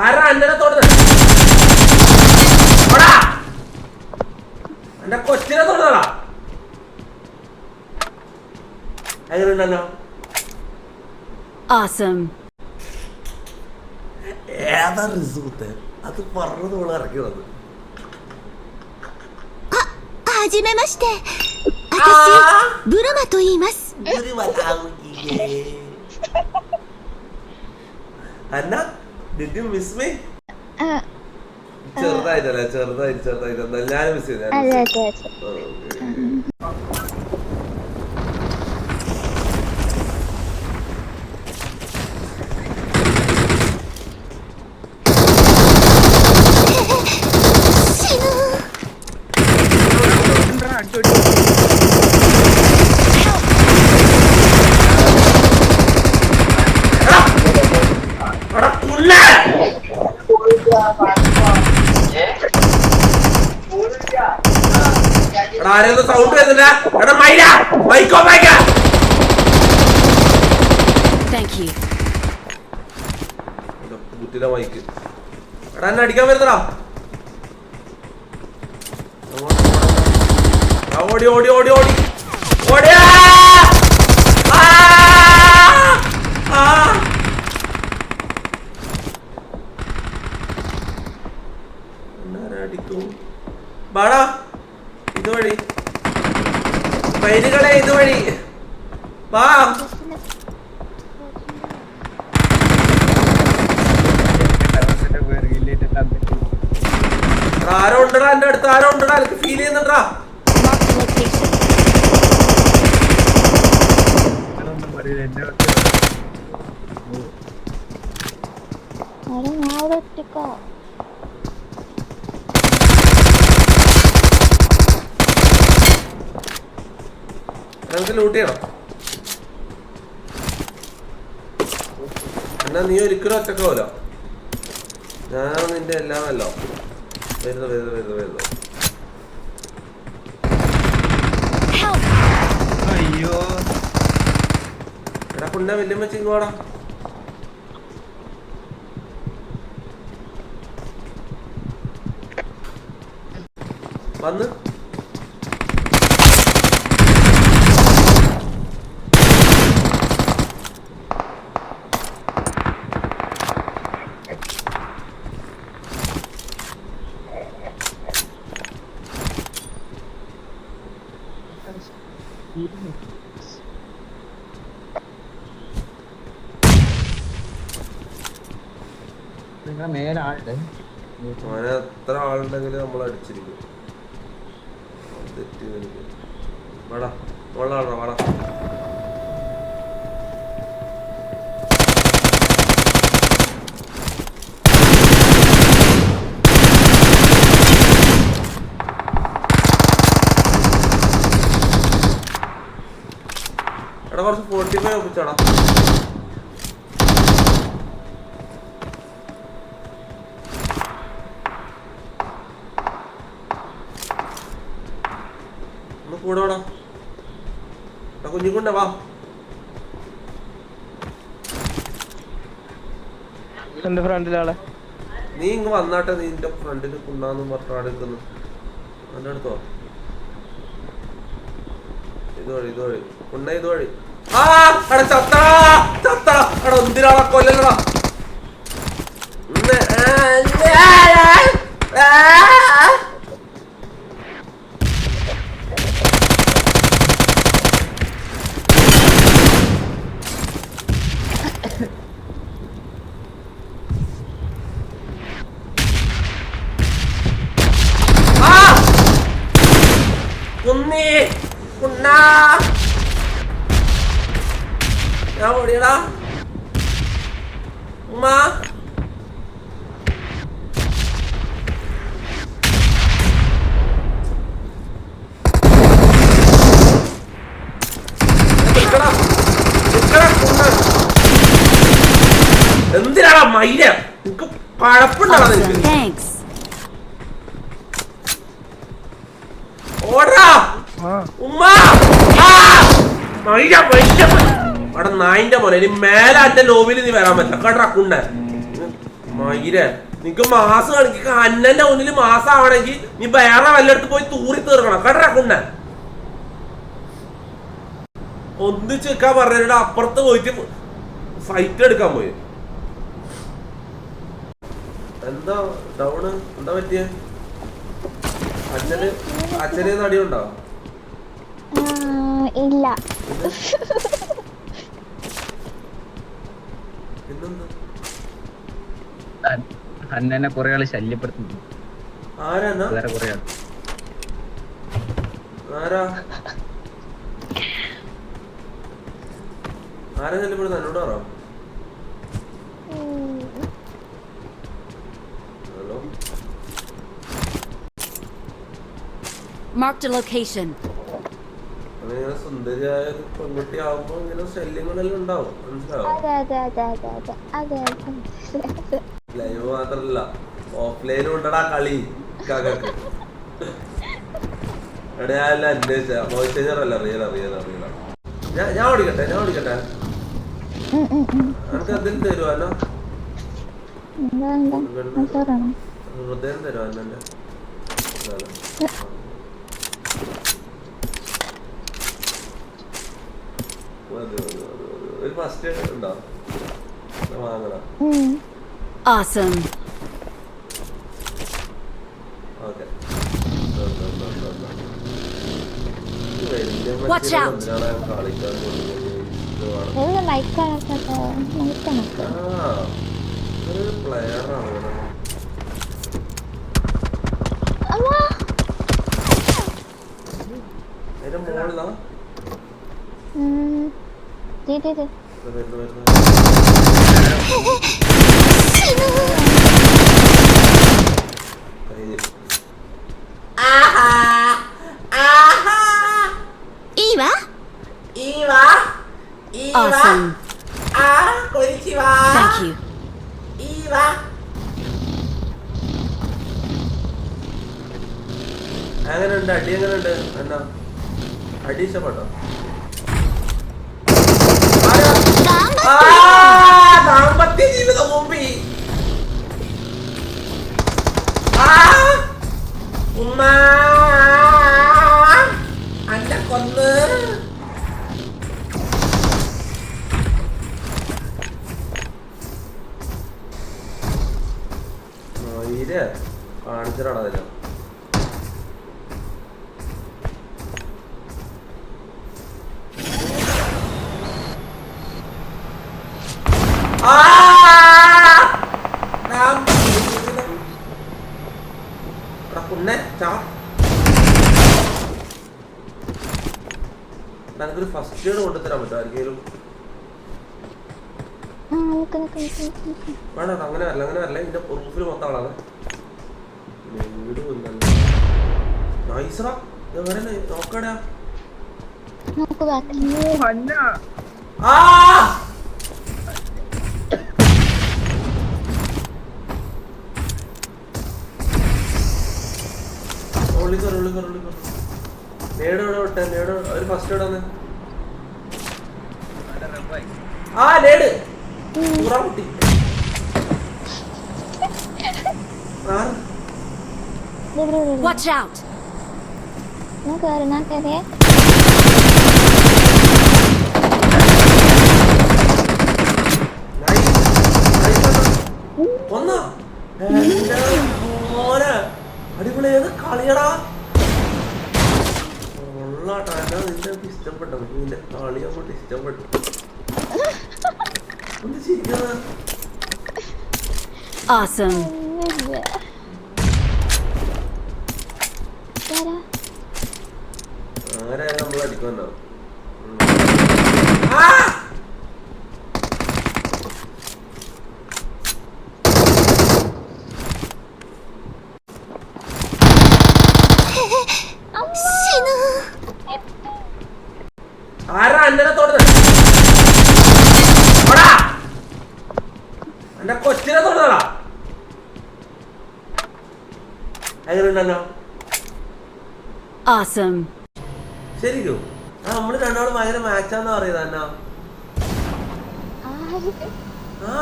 ആരാ അന്നനെ തൊടുന്നത്? എന്റെ കൊച്ചിനെ തൊടുന്നടാ എങ്ങനെയുണ്ടല്ലോ? ഏതാ റിസൂത്ത് അത് പറഞ്ഞത് ഓൾ ഇറക്കി വന്നത് അന്നാ? ഡിഡ് യു മിസ് മീ ചെറുതായിട്ടല്ലേ ചെറുതായിട്ട് ചെറുതായിട്ട് ഞാൻ മിസ് ചെയ്ത അതെ അതെ അതെ 死ぬ ആരെങ്കിലും സൗണ്ട് വരുന്നില്ല എടാ മൈല മൈക്കോ മൈക്ക Thank you. ബുറ്റിലെ മൈക്ക് എടാ അടിക്കാൻ വരുന്നടാ. ഓടി ഓടി ഓടി ഓടി. ഓടിയാ? വാടാ ഇതുവഴി. പൈരുകളെ ഇതുവഴി. വാ എടാ, ആരോ ഉണ്ടടാ എന്റെ അടുത്ത് ആരോ ഉണ്ടടാ എനിക്ക് ഫീൽ ചെയ്യുന്നുണ്ടാ あれ ഞാൻ ഇവിടെ ഒറ്റക്കാ. നമുക്ക് ലൂട്ട് ചെയ്യണം. എന്നാ നീ ഒരിക്കലും ഒറ്റക്കാവൂല ഞാൻ നിന്റെ എല്ലാമല്ലോ വരുന്നു വരുന്നു വരുന്നു വരുന്നു. അയ്യോ. എടാ പുണ്ണ വല്യമ്മ ഇങ്ങോടാ വന്ന്. നിങ്ങളെ മേലാളുണ്ട് അവനെ എത്ര ആളുണ്ടെങ്കിലും നമ്മൾ അടിച്ചിരിക്കും. തെറ്റി എനിക്ക് വേടാ വെള്ളാടാ വേടാ. എടാ കുറച്ച് ഫോർട്ടി ഫൈവ് ഒപ്പിച്ചോടാ ഒന്ന് കൂടെ വേടാ. കുഞ്ഞിക്കുണ്ട വാ. എന്റെ ഫ്രണ്ടിലാളെ നീ ഇങ്ങ് വന്നാട്ടെ നീ നിന്റെ ഫ്രണ്ടിൽ കുണ്ടാന്നും പറഞ്ഞാട് നിൽക്കുന്നു. എന്റെ അടുത്തോ? ഇതുവഴി ഇതുവഴി. കുണ്ണ ഇതുവഴി. ആ എടാ ചത്തടാ ചത്തടാ എടാ എന്തിനാടാ കൊല്ലല്ലടാ ഇന്ന് ആ, ആ, ആ. ആ കുന്നി കുണ്ണാ ഞാൻ ഓടിയടാ ഉമ്മ നിക്കടാ. നിക്കടാ, കുണ്ണ. എന്തിനാടാ മൈര? നിനക്ക് പഴപ്പുണ്ടാടാ. നിനക്ക് ഓടാ. ഉമ്മ! മൈര വലിയ അവിടെ നായിന്റെ പോലെ. ഇനി മേലെ എന്റെ ലോബിയിൽ നീ വരാൻ പറ്റില്ല. കേട്ടാ കുണ്ണ മൈര നിനക്ക് മാസം കാണിക്ക അന്നന്റെ മുന്നിൽ മാസം ആവണമെങ്കിൽ നീ വേറെ വല്ലയിടത്ത് പോയി തൂറി തീർക്കണം. കേട്ടാ കുണ്ണ ഒന്നിച്ച് വെക്കാൻ പറഞ്ഞിട്ട് അപ്പുറത്ത് പോയിട്ട് ഫൈറ്റ് എടുക്കാൻ പോയി. എന്താ ഡൗണ് എന്താ പറ്റിയ? അച്ഛന് അച്ഛന് നടിയുണ്ടോ ആ, ഇല്ല. അന്നെ കുറെ ആൾ ശല്യപ്പെടുത്തുന്നു. ആരാ ആരാ? ആരാ ശല്യപ്പെടുന്ന എന്നോട് പറ. ഹലോ? Marked a location. അങ്ങനെ സുന്ദരിയായ ഒരു പെൺകുട്ടി ആവുമ്പോ ഇങ്ങനെ ശല്യങ്ങളെല്ലാം ഉണ്ടാവും. മനസ്സിലാവും ലൈവ് മാത്രല്ല. ഓഫ്ലൈനും ഉണ്ടടാ കളി. കാക്കക്ക് എടാ ഞാൻ അന്വേഷിച്ച വോയിസ് ചേഞ്ചറല്ല റിയൽ റിയൽ റിയൽ ഞാൻ ഞാൻ ഓടിക്കട്ടെ ഞാൻ ഓടിക്കട്ടെ. ഉം, ഉം, ഉം. എനിക്ക് എന്തെങ്കിലും തരുമോ എന്നാ എന്താ എന്താ ചോറാണോ ഹൃദയം തരുമോ എന്നെ ഒരു ഫസ്റ്റ് എയ്ഡ് ഉണ്ടോ എന്നാ വാങ്ങണം ഉം. Awesome. Okay Watch out. കളിക്കാൻ ഇത് മൈക്കാണ് കേട്ടോ മൈക്കാണ് Awesome. Thank you. എങ്ങനെയുണ്ട് അടി എങ്ങനെയുണ്ട് എന്നാ അടി ഇഷ്ടപ്പെട്ടോ? ആ, ദാമ്പത്യ ജീവിതം മുമ്പി. ആ, ഉമ്മ. കാണിച്ചിട്ടാണ് അതിന് എനിക്കൊരു ഫസ്റ്റ് എയ്ഡ് കൊണ്ടുതരാൻ പറ്റുമോ? ആർക്കെങ്കിലും. വേണ്ട അങ്ങനെ വരല്ല അങ്ങനെ വരല്ല ഇതിന്റെ പ്രൂഫിൽ മൊത്തം ആളാണ് ഒരു ഫസ്റ്റ് വന്ന് ആ! നേട് കുട്ടി. ആ Watch out. ഞാൻ കേറി ഞാൻ കേറിയേ നൈസ് നൈസ്. ആണ് ഒന്നാ. എന്റെ മോനെ അടിപൊളി ഏത് കളിയടാ? കൊള്ളാട്ടാ എന്നാ നിന്റെ ഇഷ്ടപ്പെട്ടു എനിക്ക് നിന്റെ കളി അങ്ങോട്ട് ഇഷ്ടപ്പെട്ടു. Awesome. ശ്ശിനു. ആരാ അന്നെ തൊടുന്നത് എന്റെ കൊച്ചിനെ തൊടുന്നടാ. എങ്ങനെയുണ്ടല്ലോ Awesome. ശരിക്കും. ആ നമ്മൾ രണ്ടാളും ഭയങ്കര മാച്ചാന്ന് പറയുന്നത് എന്നാ ആര്? ആ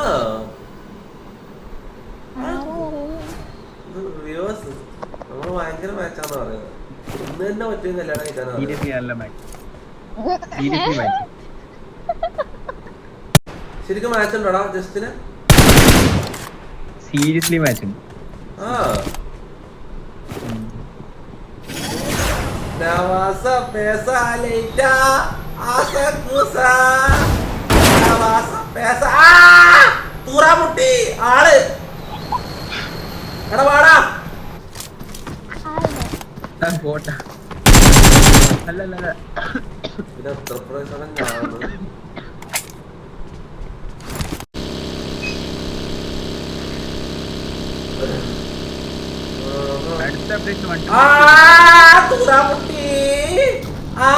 വ്യൂവേഴ്സ് നമ്മൾ ഭയങ്കര മാച്ചാന്ന് പറയുന്നത് ഇന്ന് തന്നെ പറ്റിയ കല്യാണം കഴിക്കാനാണ് മാച്ച് സീരിയസ്ലി മാച്ച് ശരിക്കും മാച്ച് ഉണ്ടോടാ ജസ്റ്റിന്? സീരിയസ്ലി മാച്ച് ആ. Navasa പേസ leita asa kusa Navasa pesa ആ! തൂറാ മുട്ടി ആൾ. എടാ വാടാ. ആരുടെ കോട്ട അല്ല അല്ല അല്ല പിന്നെ ഉത്തർപ്രദേശാണ് ഞാൻ അടുത്ത അപ്ഡേഷൻ വണ്ടി ആ തൂറാ മുട്ടി ആ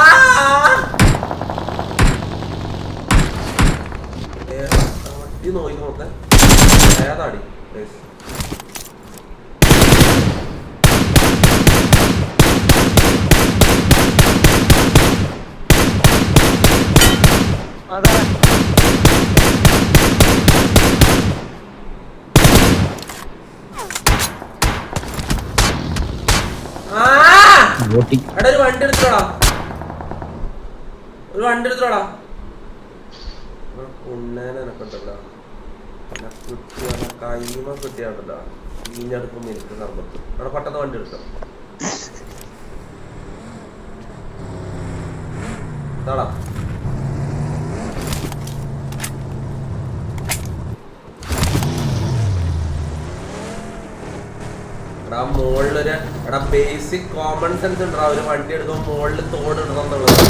വണ്ടി നോക്കി നോക്കാൻ ഏതാടി Yes. ആ ബോട്ടി എടാ ഒരു വണ്ടി എടുത്തോടാ. ഒരു വണ്ടി എടുത്തോടാ. ഉണ്ണേനെ എനക്കുണ്ടല്ലോ കൈമ കിട്ടിയാണ്ടല്ലോ ഈഞ്ഞടുക്കും എനിക്ക് സർബത്ത് എടാ പെട്ടെന്ന് വണ്ടി എടുത്തോ. എടാ മുകളിലൊരു എടാ ബേസിക് കോമൺ സെൻസ് ഉണ്ടോ ഒരു വണ്ടി എടുക്കുമ്പോൾ മുകളിൽ തോട് ഇടണം എന്നുള്ളത്.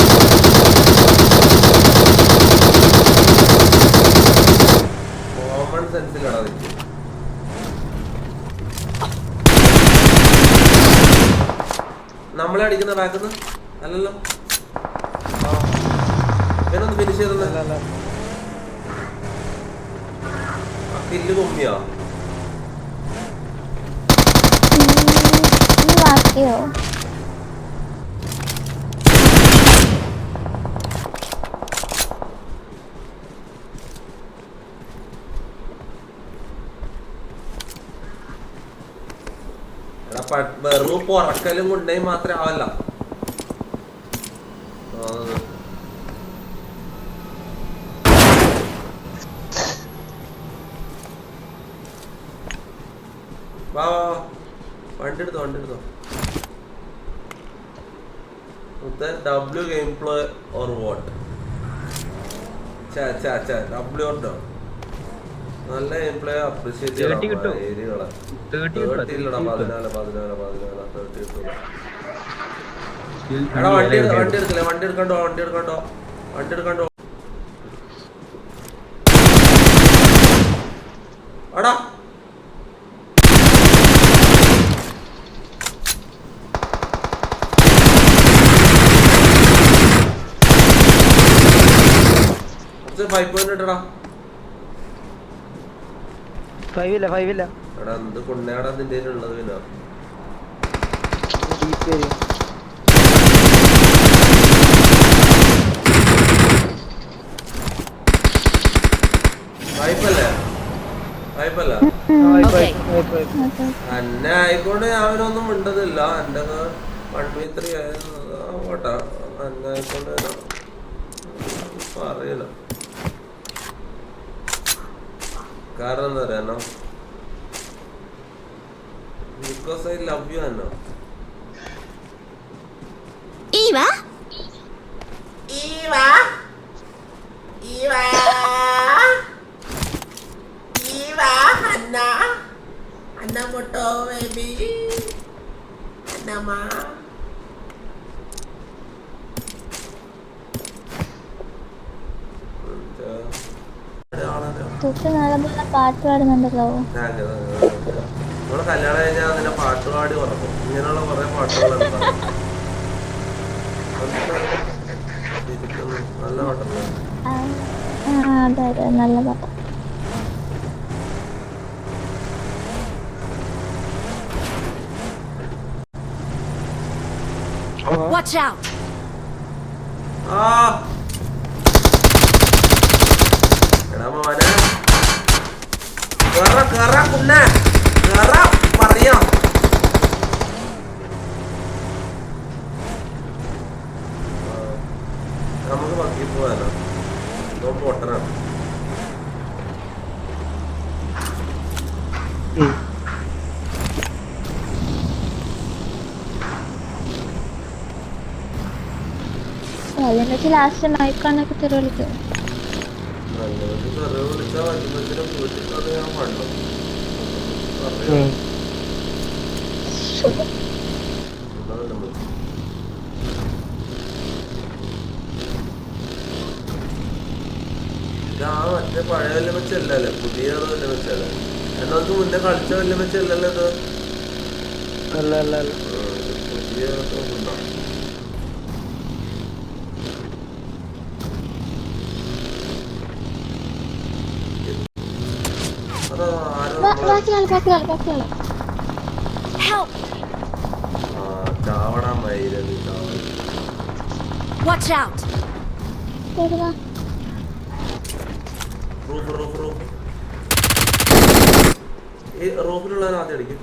കോമൺ സെൻസിലടാ കടാ നമ്മളെ അടിക്കുന്ന ബാക്കിന്ന്? അല്ലല്ലോ. ഫിനിഷ് ഇവനൊന്ന് ഫിനിഷ് ചെയ്തല്ലോ കില്ല് കൊമ്മിയോ പ- വെറും പൊറക്കലും കൊണ്ടേ മാത്രമേ ആവല്ല. വാ. വണ്ടി എടുത്തോ വണ്ടി എടുത്തോ W game play or what W or ഡോ നല്ല ഗെയിം പ്ലേ അപ്രീഷിയേറ്റ് 30 കിട്ടും. ഏരിയകളെ. തേർട്ടി ഇല്ലടാ പതിനാല് പതിനാല് പതിനാല് തേർട്ടി കിട്ടൂല എടാ വണ്ടി വണ്ടി എടുക്കില്ല? വണ്ടി എടുക്കണ്ടോ? വണ്ടി എടുക്കണ്ടോ? വണ്ടി എടുക്കണ്ടോ എടാ കുറച്ച് ഫൈവ് പോയിന്റ് ഇട്ടടാ. ഫൈവ് ഇല്ല ഫൈവ് ഇല്ല. എടാ എന്ത് കൊണ്ടേടാ നിന്റെ ഉള്ളത് പിന്നെ. വായ്പല്ലേ വായ്പല്ല. എന്നെ ആയിക്കോട്ടെ അവനൊന്നും മിണ്ടതില്ല. എന്റെ വൺ ബി ത്രീ ആവട്ടെ എന്നെ ആയിക്കോട്ടെ പറയില്ല. കാരണം എന്താ പറയാനോ ബിക്കോസ് ഐ ലവ് യു ആണോ ആളെ തൊട്ട് നല്ല പാട്ട് പാടുന്നുണ്ടല്ലോ. കല്യാണം കഴിഞ്ഞാൽ പാട്ട് പാട്ടുപാടി ഉറക്കും ഇങ്ങനെയുള്ള കുറെ പാട്ടുകളുണ്ട്. നല്ല പാട്ടല്ലേ അതെ അതെ നല്ല പാട്ട്. Watch out! ആ. എടാ മോനെ. garap garap കുന്നെ കേറ പറയാം നമുക്ക് പക്കി പോയാലോ ഇതോ പൊട്ടനാണ് ലാസ്റ്റ് മയക്കാണൊക്കെ തെരുവിളിക്കും. തെറി വിളിച്ചാ വരുമ്പത്തിനും വീട്ടിൽ അതാണ് നമ്മൾ ഇതാ മറ്റേ പഴയ വല്ല വെച്ചല്ലേ പുതിയ വല്ല വെച്ചല്ലേ എന്നാ നമുക്ക് മുന്നേ കളിച്ച വല്ല വെച്ചല്ലല്ലോ ഇത് അല്ല അല്ല ആ, പുതിയ അതാ ആരോ നമ്മളെ ബാക്കി ആൾ ബാക്കി ആൾ ബാക്കി ആൾ ആ ചാവണ. മയിലത് വാച്ച് Watch out! കേൾക്കുക റൂഫ് റൂഫ് റൂഫ് ഈ റൂഫിലുള്ളവൻ ആദ്യം അടിക്കും.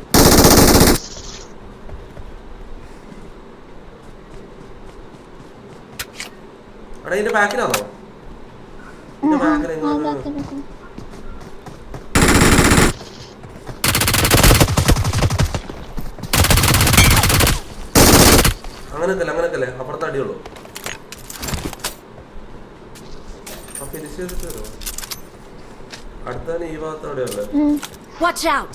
എടാ ഇതിന്റെ ബാക്കിലാണോ ഇതിന്റെ ബാക്കിൽ ബാക്കി ബാക്കി അപ്പുറത്തെ അടിയുള്ളൂ. ആ ഫിനിഷ് വരുമോ അടുത്താണ് ഈ ഭാഗത്ത് അവിടെയുള്ളത്. Watch out!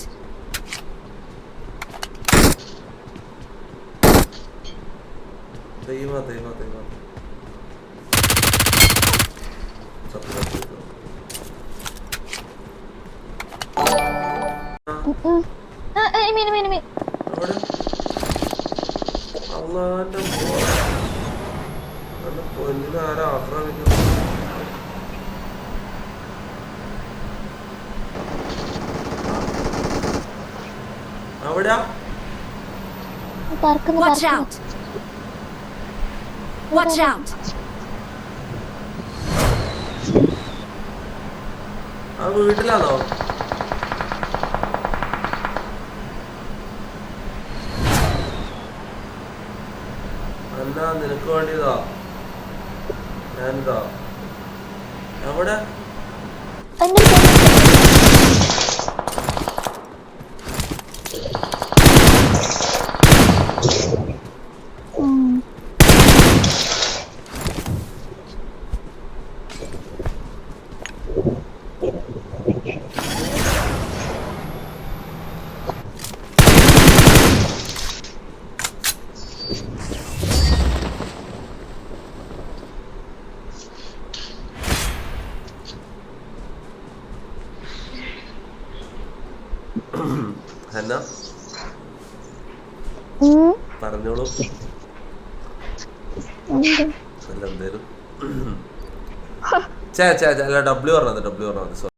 ഈ ഭാഗത്ത് ഈ ഭാഗത്ത് ഈ ഭാഗത്ത്. സത്യം സത്യം സത്യം. ആ, ഉം, ഉം. ആ, ആ, ഇമി, ഇമി, ഇമി. അവിടെ അള്ളാന്റെ മോനെ. നല്ല പൊന്നിനെ ആരാ ആക്രമിക്കുന്നു അവിടെയാ പറക്കുന്നു Watch out! Watch out! ആ വീട്ടിലാണോ? എന്നാ നിനക്ക് വേണ്ടിയതാ. ഞാനിതാ. എവിടെ? എന്റെ അടുത്ത് ഉം. എന്നാ ഉം. പറഞ്ഞോളൂ എന്ത്? അല്ല എന്തേലും ചേ ചേ അല്ല ഡബ്ല്യു പറഞ്ഞത് ഡബ്ല്യു പറഞ്ഞത് സോറി